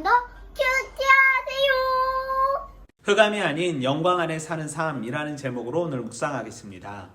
좀 더 큐티하세요. 흑암이 아닌 영광 안에 사는 삶이라는 제목으로 오늘 묵상하겠습니다.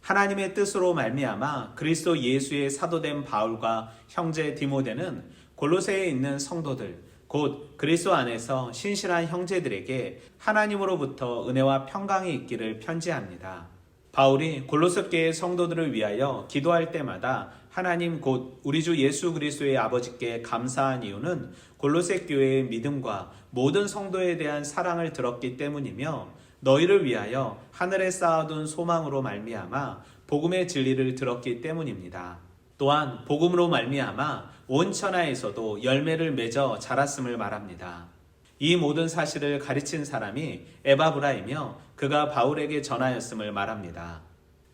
하나님의 뜻으로 말미암아 그리스도 예수의 사도된 바울과 형제 디모데는 골로새에 있는 성도들 곧 그리스도 안에서 신실한 형제들에게 하나님으로부터 은혜와 평강이 있기를 편지합니다. 바울이 골로새 교회 성도들을 위하여 기도할 때마다 하나님 곧 우리 주 예수 그리스도의 아버지께 감사한 이유는 골로새 교회의 믿음과 모든 성도에 대한 사랑을 들었기 때문이며 너희를 위하여 하늘에 쌓아둔 소망으로 말미암아 복음의 진리를 들었기 때문입니다. 또한 복음으로 말미암아 온 천하에서도 열매를 맺어 자랐음을 말합니다. 이 모든 사실을 가르친 사람이 에바브라이며 그가 바울에게 전하였음을 말합니다.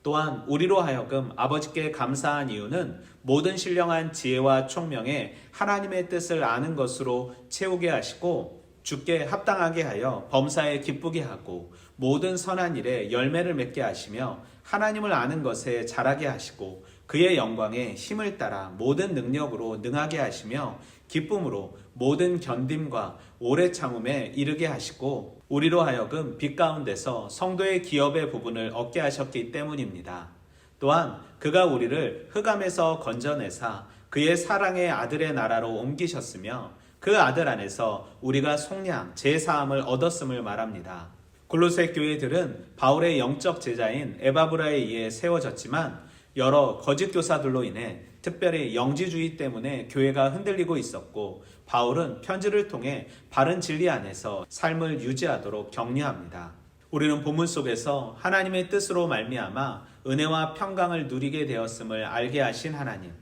또한 우리로 하여금 아버지께 감사한 이유는 모든 신령한 지혜와 총명에 하나님의 뜻을 아는 것으로 채우게 하시고 주께 합당하게 하여 범사에 기쁘게 하고 모든 선한 일에 열매를 맺게 하시며 하나님을 아는 것에 자라게 하시고 그의 영광에 힘을 따라 모든 능력으로 능하게 하시며 기쁨으로 모든 견딤과 오래 참음에 이르게 하시고 우리로 하여금 빛 가운데서 성도의 기업의 부분을 얻게 하셨기 때문입니다. 또한 그가 우리를 흑암에서 건져내사 그의 사랑의 아들의 나라로 옮기셨으며 그 아들 안에서 우리가 속량 제사함을 얻었음을 말합니다. 골로새 교회들은 바울의 영적 제자인 에바브라에 의해 세워졌지만 여러 거짓 교사들로 인해 특별히 영지주의 때문에 교회가 흔들리고 있었고 바울은 편지를 통해 바른 진리 안에서 삶을 유지하도록 격려합니다. 우리는 본문 속에서 하나님의 뜻으로 말미암아 은혜와 평강을 누리게 되었음을 알게 하신 하나님,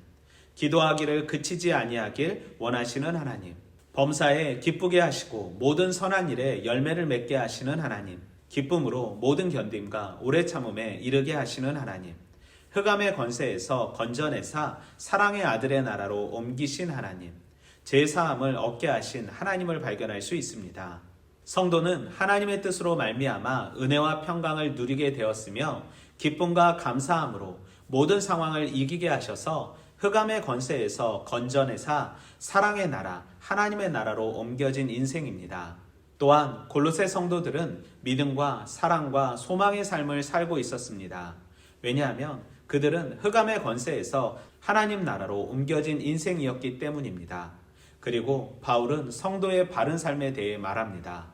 기도하기를 그치지 아니하길 원하시는 하나님, 범사에 기쁘게 하시고 모든 선한 일에 열매를 맺게 하시는 하나님, 기쁨으로 모든 견딤과 오래 참음에 이르게 하시는 하나님, 흑암의 권세에서 건져내사 사랑의 아들의 나라로 옮기신 하나님, 제사함을 얻게 하신 하나님을 발견할 수 있습니다. 성도는 하나님의 뜻으로 말미암아 은혜와 평강을 누리게 되었으며 기쁨과 감사함으로 모든 상황을 이기게 하셔서 흑암의 권세에서 건져내사 사랑의 나라, 하나님의 나라로 옮겨진 인생입니다. 또한 골로새 성도들은 믿음과 사랑과 소망의 삶을 살고 있었습니다. 왜냐하면 그들은 흑암의 권세에서 하나님 나라로 옮겨진 인생이었기 때문입니다. 그리고 바울은 성도의 바른 삶에 대해 말합니다.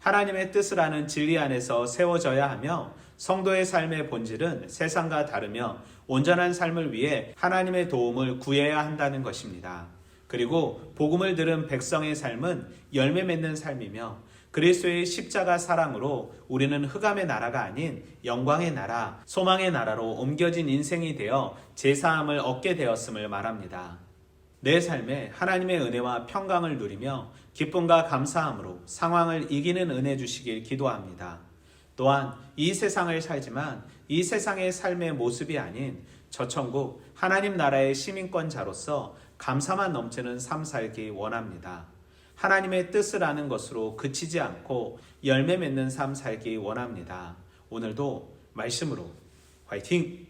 하나님의 뜻을 아는 진리 안에서 세워져야 하며 성도의 삶의 본질은 세상과 다르며 온전한 삶을 위해 하나님의 도움을 구해야 한다는 것입니다. 그리고 복음을 들은 백성의 삶은 열매 맺는 삶이며 그리스도의 십자가 사랑으로 우리는 흑암의 나라가 아닌 영광의 나라, 소망의 나라로 옮겨진 인생이 되어 제사함을 얻게 되었음을 말합니다. 내 삶에 하나님의 은혜와 평강을 누리며 기쁨과 감사함으로 상황을 이기는 은혜 주시길 기도합니다. 또한 이 세상을 살지만 이 세상의 삶의 모습이 아닌 저 천국 하나님 나라의 시민권자로서 감사만 넘치는 삶 살기 원합니다. 하나님의 뜻을 아는 것으로 그치지 않고 열매 맺는 삶 살기 원합니다. 오늘도 말씀으로 화이팅!